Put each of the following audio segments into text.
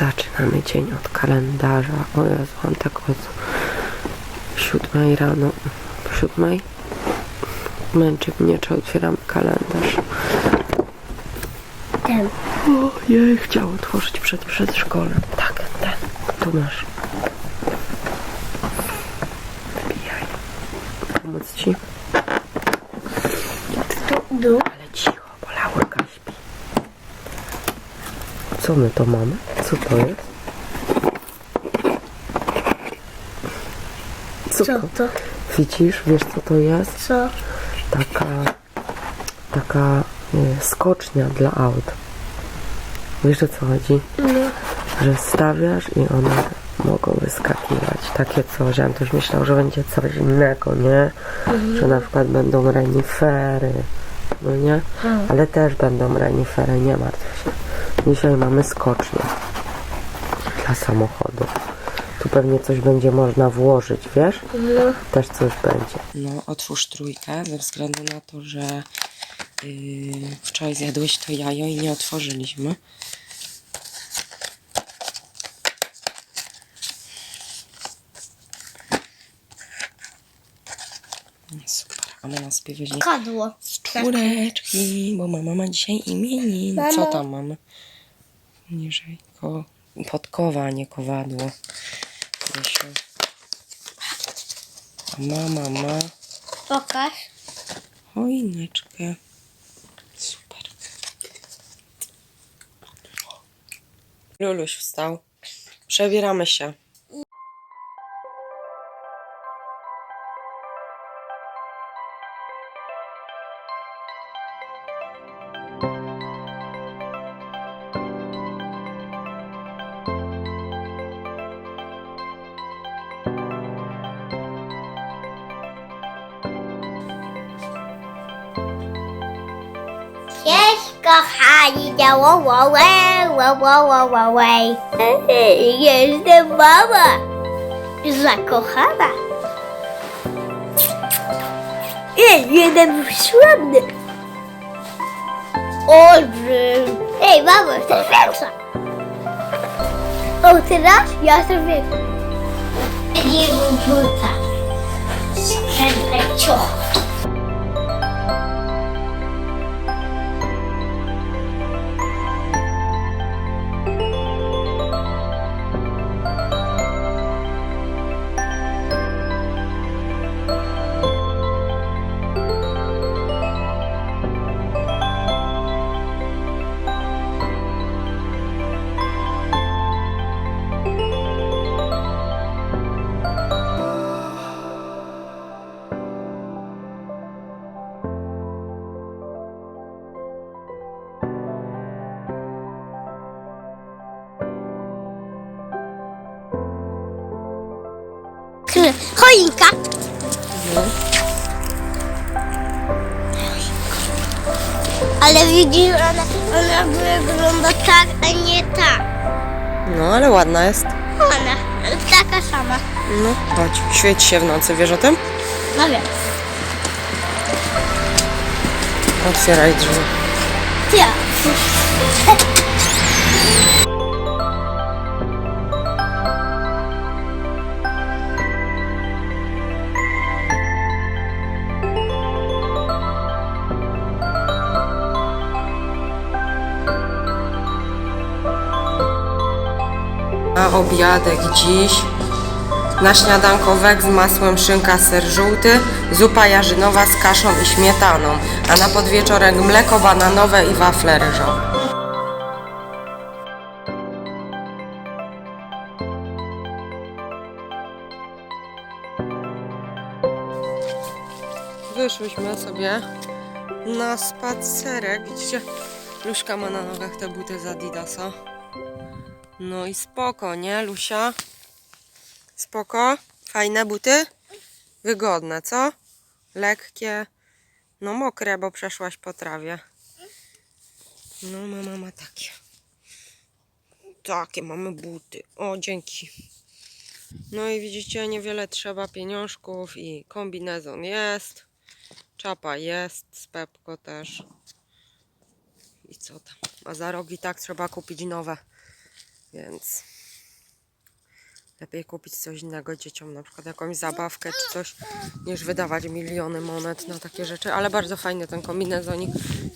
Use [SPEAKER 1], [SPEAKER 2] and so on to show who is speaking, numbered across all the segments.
[SPEAKER 1] Zaczynamy dzień od kalendarza. O Jezu, mam tak od siódmej rano. Siódmej? Męczy mnie, czy otwieramy kalendarz.
[SPEAKER 2] Ten.
[SPEAKER 1] O, jej, chciał otworzyć przed przedszkolem. Tak, ten. Tu masz. Wbijaj. Pomóc ci?
[SPEAKER 2] Tu, dół.
[SPEAKER 1] Ale cicho, bo Laurka śpi. Co my to mamy? Co to jest? Co
[SPEAKER 2] Co
[SPEAKER 1] to?
[SPEAKER 2] to?
[SPEAKER 1] Widzisz, wiesz co to jest?
[SPEAKER 2] Co?
[SPEAKER 1] Taka, taka e, skocznia dla aut. Wiesz o co chodzi?
[SPEAKER 2] No.
[SPEAKER 1] Że stawiasz i one mogą wyskakiwać. Takie coś. Ja też myślał, że będzie coś innego, nie? Że na przykład będą renifery. No nie? Ale też będą renifery, nie martw się. Dzisiaj mamy skocznię dla samochodu. Tu pewnie coś będzie można włożyć, wiesz?
[SPEAKER 2] No.
[SPEAKER 1] Też coś będzie. No, otwórz trójkę ze względu na to, że yy, wczoraj zjadłeś to jajo i nie otworzyliśmy. Super, a mama sobie weźmie
[SPEAKER 2] Kadło.
[SPEAKER 1] z czwóreczki, bo mama ma dzisiaj imienin. Co tam mamy? Niżej, ko podkowa, nie kowadło. A mama ma
[SPEAKER 2] Pokaż.
[SPEAKER 1] choineczkę. Super. Luluś wstał. Przebieramy się.
[SPEAKER 2] pani działa łałe, łałe, łałe. the mama. Zakochana. hey, mama, słabny. Olbrzym. Oh, mamo, jestem większa. O, teraz ja jestem większa. Nie wyrzuca. Sprzęt ciuch. Choinka. Ale widzisz, ona, ona wygląda tak, a nie tak.
[SPEAKER 1] No, ale ładna jest.
[SPEAKER 2] Ona, taka sama.
[SPEAKER 1] No, chodź, świeć się w nocy, wiesz o tym?
[SPEAKER 2] No wiem.
[SPEAKER 1] Otwieraj drzwi.
[SPEAKER 2] Ja.
[SPEAKER 1] Obiadek dziś na śniadankowek z masłem szynka ser żółty, zupa jarzynowa z kaszą i śmietaną, a na podwieczorek mleko bananowe i wafle ryżowe. Wyszłyśmy sobie na spacerek. Widzicie, Luśka ma na nogach te buty z Adidasa. No i spoko, nie, Lusia? Spoko? Fajne buty? Wygodne, co? Lekkie. No mokre, bo przeszłaś po trawie. No mama ma takie. Takie mamy buty. O, dzięki. No i widzicie, niewiele trzeba pieniążków i kombinezon jest. Czapa jest, z Pepko też. I co tam? A za rogi tak trzeba kupić nowe. Więc lepiej kupić coś innego dzieciom, na przykład jakąś zabawkę czy coś, niż wydawać miliony monet na takie rzeczy. Ale bardzo fajny ten kombinezonik.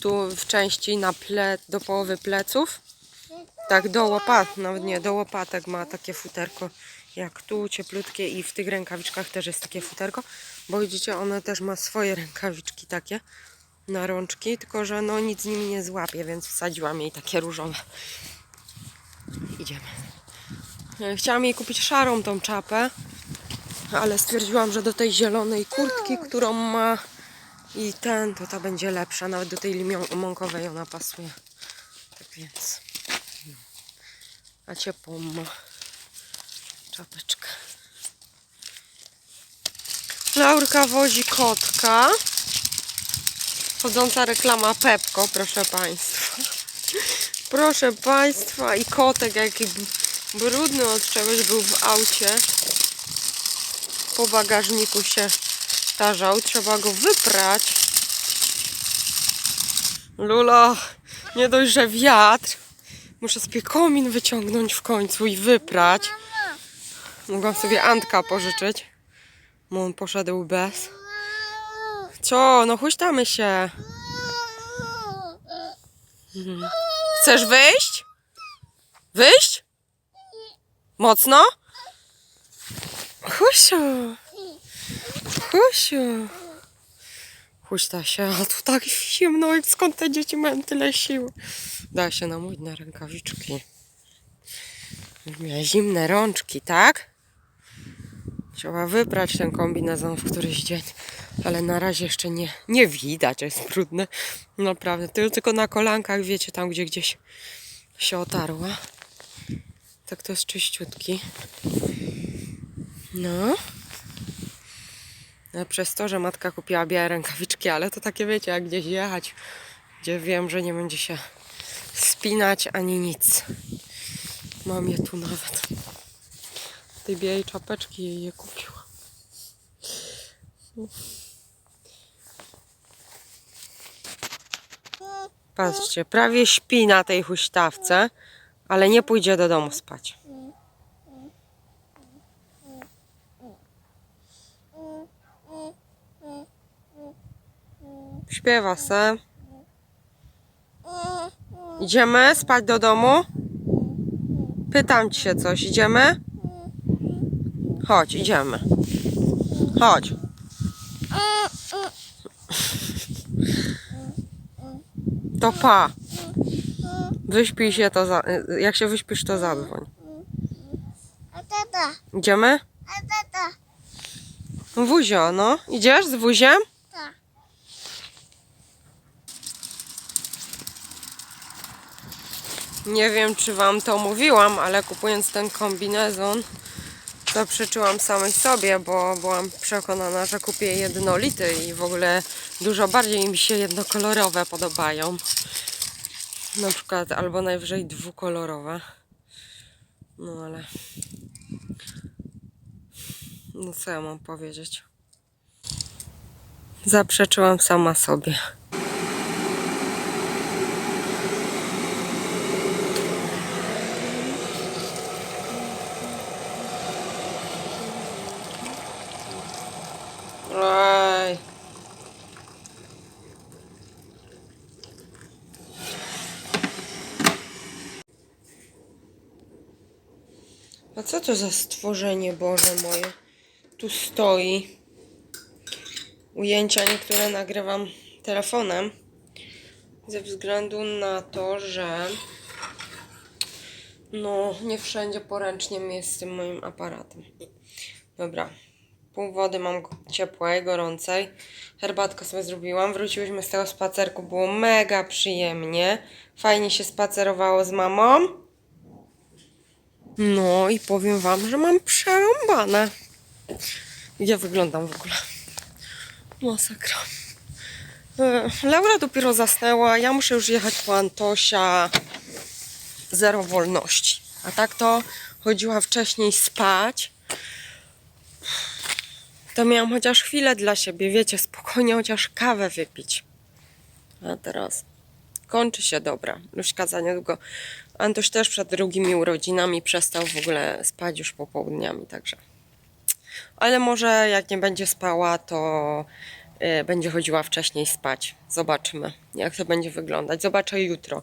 [SPEAKER 1] Tu w części na ple, do połowy pleców, tak do łopat, nawet nie, do łopatek ma takie futerko jak tu, cieplutkie i w tych rękawiczkach też jest takie futerko, bo widzicie, ona też ma swoje rękawiczki takie na rączki, tylko że no nic nimi nie złapie, więc wsadziłam jej takie różowe. Idziemy. E, Chciałam jej kupić szarą tą czapę, ale stwierdziłam, że do tej zielonej kurtki, którą ma i ten, to ta będzie lepsza. Nawet do tej limonkowej ona pasuje. Tak więc. no. A ciepłą ma czapeczkę. Laurka wozi kotka. Chodząca reklama Pepko, proszę Państwa. Proszę Państwa, i kotek jaki brudny od czegoś był w aucie. Po bagażniku się tarzał, trzeba go wyprać. Lula, nie dość, że wiatr. Muszę sobie komin wyciągnąć w końcu i wyprać. Mogłam sobie Antka pożyczyć. Bo on poszedł bez. Co? No huśtamy się. Mhm. Chcesz wyjść? Wyjść? Mocno? Husiu. Husiu. Huśta się, a tu tak zimno i skąd te dzieci mają tyle siły? Da się namówić na rękawiczki. Zimne rączki, tak? Trzeba wyprać ten kombinezon w któryś dzień, ale na razie jeszcze nie, nie widać, jest brudny. Naprawdę, Tyl- tylko na kolankach, wiecie, tam gdzie gdzieś się otarła. Tak to jest czyściutki. No. No, Przez to, że matka kupiła białe rękawiczki, ale to takie wiecie, jak gdzieś jechać, gdzie wiem, że nie będzie się spinać ani nic. Mam je tu nawet. Tej białej czapeczki jej je kupiła. Patrzcie, prawie śpi na tej huśtawce, ale nie pójdzie do domu spać. Śpiewa se. Idziemy spać do domu? Pytam ci się coś. Idziemy? Chodź, idziemy. Chodź. To pa. Wyśpij się, to za... jak się wyśpisz, to zadzwoń. Idziemy? Wuzio, no. Idziesz z wuziem?
[SPEAKER 2] Tak.
[SPEAKER 1] Nie wiem, czy wam to mówiłam, ale kupując ten kombinezon, zaprzeczyłam samej sobie, bo byłam przekonana, że kupię jednolity i w ogóle dużo bardziej mi się jednokolorowe podobają. Na przykład albo najwyżej dwukolorowe. No ale. No co ja mam powiedzieć? Zaprzeczyłam sama sobie. Oj. A co to za stworzenie Boże moje? Tu stoi. Ujęcia niektóre nagrywam telefonem. Ze względu na to, że no nie wszędzie poręcznie mi jest z tym moim aparatem. Dobra. Pół wody mam ciepłej, gorącej. Herbatkę sobie zrobiłam. Wróciłyśmy z tego spacerku. Było mega przyjemnie. Fajnie się spacerowało z mamą. No i powiem wam, że mam przerąbane. Ja wyglądam w ogóle. Masakra. E, Laura dopiero zasnęła. Ja muszę już jechać po Antosia. Zero wolności. A tak to chodziła wcześniej spać to miałam chociaż chwilę dla siebie, wiecie, spokojnie chociaż kawę wypić. A teraz kończy się dobra. Luśka za niedługo. Antoś też przed drugimi urodzinami przestał w ogóle spać już popołudniami, także. Ale może jak nie będzie spała, to y, będzie chodziła wcześniej spać. Zobaczymy, jak to będzie wyglądać. Zobaczę jutro,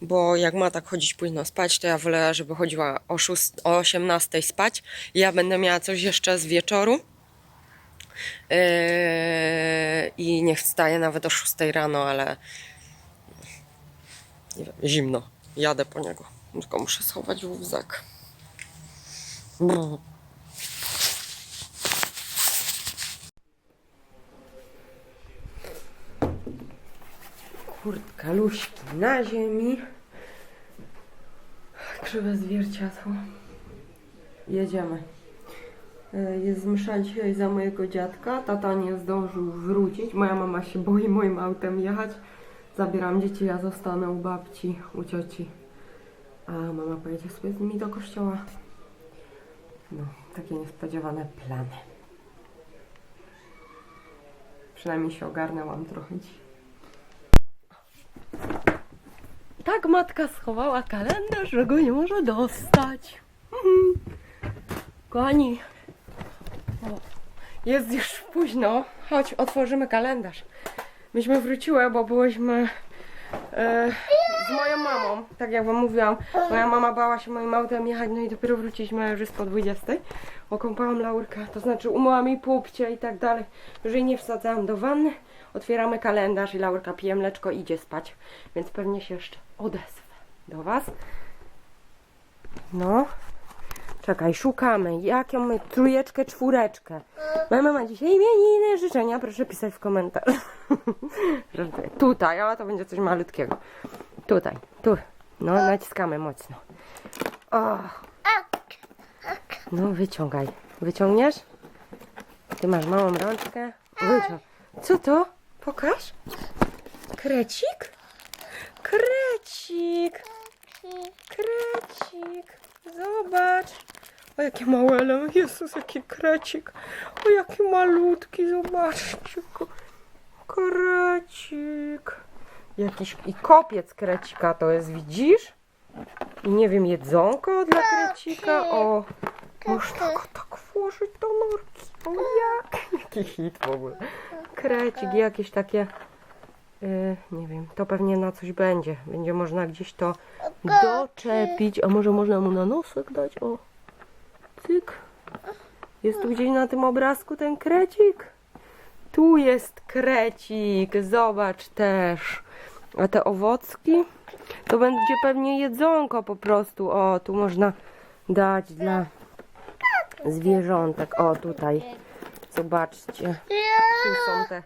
[SPEAKER 1] bo jak ma tak chodzić późno spać, to ja wolę, żeby chodziła o, 6, o 18 spać. Ja będę miała coś jeszcze z wieczoru. Yy, I niech wstaje nawet o 6 rano, ale nie wiem, zimno. Jadę po niego. Tylko muszę schować wózek. Brr. Kurtka luśki na ziemi. Krzywe zwierciadło. Jedziemy. E, Jest msza dzisiaj za mojego dziadka. Tata nie zdążył wrócić. Moja mama się boi moim autem jechać. Zabieram dzieci, ja zostanę u babci, u cioci. A mama pojedzie sobie z nimi do kościoła. No, takie niespodziewane plany. Przynajmniej się ogarnęłam trochę dziś. Tak matka schowała kalendarz, że go nie może dostać. Mhm. Kochani, o, jest już późno. Chodź, otworzymy kalendarz. Myśmy wróciły, bo byłyśmy e, z moją mamą. Tak jak wam mówiłam, moja mama bała się moim autem jechać, no i dopiero wróciliśmy już jest po 20. Okąpałam laurkę, to znaczy umyłam jej pupcie i tak dalej. Już jej nie wsadzałam do wanny. Otwieramy kalendarz i laurka pije mleczko i idzie spać. Więc pewnie się jeszcze odezwę do was. No. Czekaj, szukamy. Jaką my trójeczkę, czwóreczkę. Mama dzisiaj imieniny, życzenia. Proszę pisać w komentarzu. Tutaj, a to będzie coś malutkiego. Tutaj, tu. No, naciskamy mocno. O. No, wyciągaj. Wyciągniesz? Ty masz małą rączkę. Wyciąg. Co to? Pokaż. Krecik. Krecik. Zobacz. O, jakie małe, ale Jezus, jaki krecik. O, jaki malutki, zobaczcie go. Krecik. Jakiś i kopiec krecika to jest, widzisz? I nie wiem, jedzonko dla krecika. O, można go tak włożyć do norki. O, jak? Jaki hit w ogóle. Krecik, jakieś takie... y, nie wiem, to pewnie na coś będzie. Będzie można gdzieś to doczepić, a może można mu na nosek dać, o. Cyk. Jest tu gdzieś na tym obrazku ten krecik? Tu jest krecik, zobacz też. A te owocki to będzie pewnie jedzonko po prostu. O, tu można dać dla zwierzątek. O, tutaj. Zobaczcie. Tu są te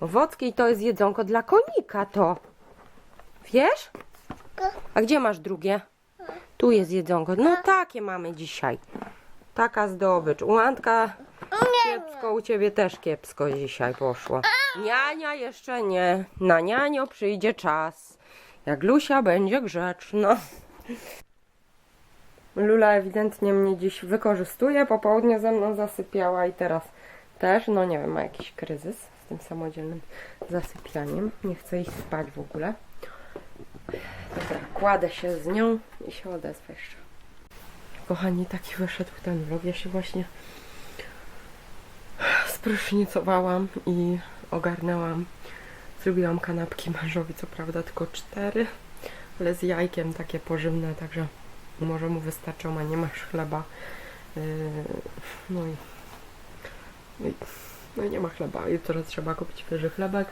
[SPEAKER 1] owocki i to jest jedzonko dla konika to. Wiesz? A gdzie masz drugie? Tu jest jedzonko. No takie mamy dzisiaj. Taka zdobycz. U Antka kiepsko, u ciebie też kiepsko dzisiaj poszło. Niania jeszcze nie. Na nianio przyjdzie czas. Jak Lusia będzie grzeczna. Lula ewidentnie mnie dziś wykorzystuje. Popołudnie ze mną zasypiała i teraz też. No nie wiem, ma jakiś kryzys z tym samodzielnym zasypianiem. Nie chce iść spać w ogóle. Dobra, kładę się z nią i się odezwę jeszcze. Kochani, taki wyszedł ten vlog. Ja się właśnie sprysznicowałam i ogarnęłam. Zrobiłam kanapki mężowi, co prawda tylko cztery, ale z jajkiem takie pożywne, także może mu wystarczą, a nie masz chleba. Yy, No i, no i, no i nie ma chleba. Jutro trzeba kupić świeży chlebek.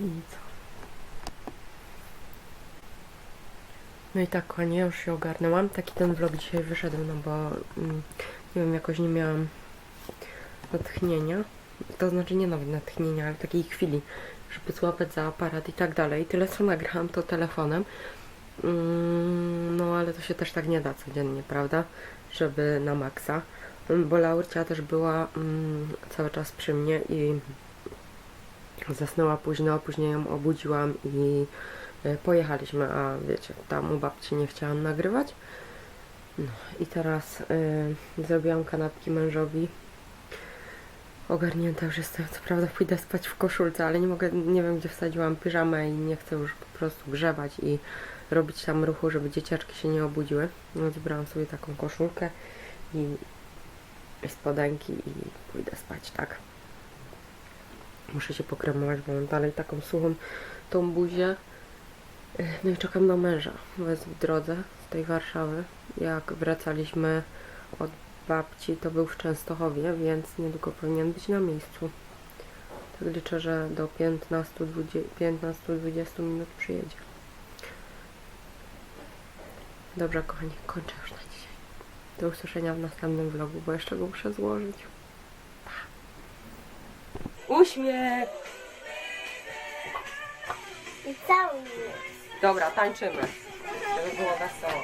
[SPEAKER 1] I co? No i tak, kochani, ja już się ogarnęłam. Taki ten vlog dzisiaj wyszedł, no bo mm, nie wiem, jakoś nie miałam natchnienia. To znaczy nie nawet natchnienia, ale takiej chwili, żeby złapać za aparat i tak dalej. Tyle co nagrałam to telefonem. Mm, no ale to się też tak nie da codziennie, prawda? Żeby na maksa. Mm, Bo Laurcia też była cały czas przy mnie i zasnęła późno, później ją obudziłam i pojechaliśmy, a wiecie, tam u babci nie chciałam nagrywać. No i teraz y, zrobiłam kanapki mężowi. ogarnięta już jestem. Co prawda pójdę spać w koszulce, ale nie mogę, nie wiem gdzie wsadziłam piżamę i nie chcę już po prostu grzebać i robić tam ruchu, żeby dzieciaczki się nie obudziły. Więc wybrałam sobie taką koszulkę i spodenki i pójdę spać, tak. Muszę się pokremować, bo mam dalej taką suchą tą buzię. No i czekam na męża. Bo jest w drodze z tej Warszawy. Jak wracaliśmy od babci, to był w Częstochowie, więc niedługo powinien być na miejscu. Tak liczę, że do 15-20 minut przyjedzie. Dobra, kochani, kończę już na dzisiaj. Do usłyszenia w następnym vlogu, bo jeszcze go muszę złożyć. Pa. Uśmiech!
[SPEAKER 2] I cały mnie.
[SPEAKER 1] Dobra, tańczymy, żeby było wesoło.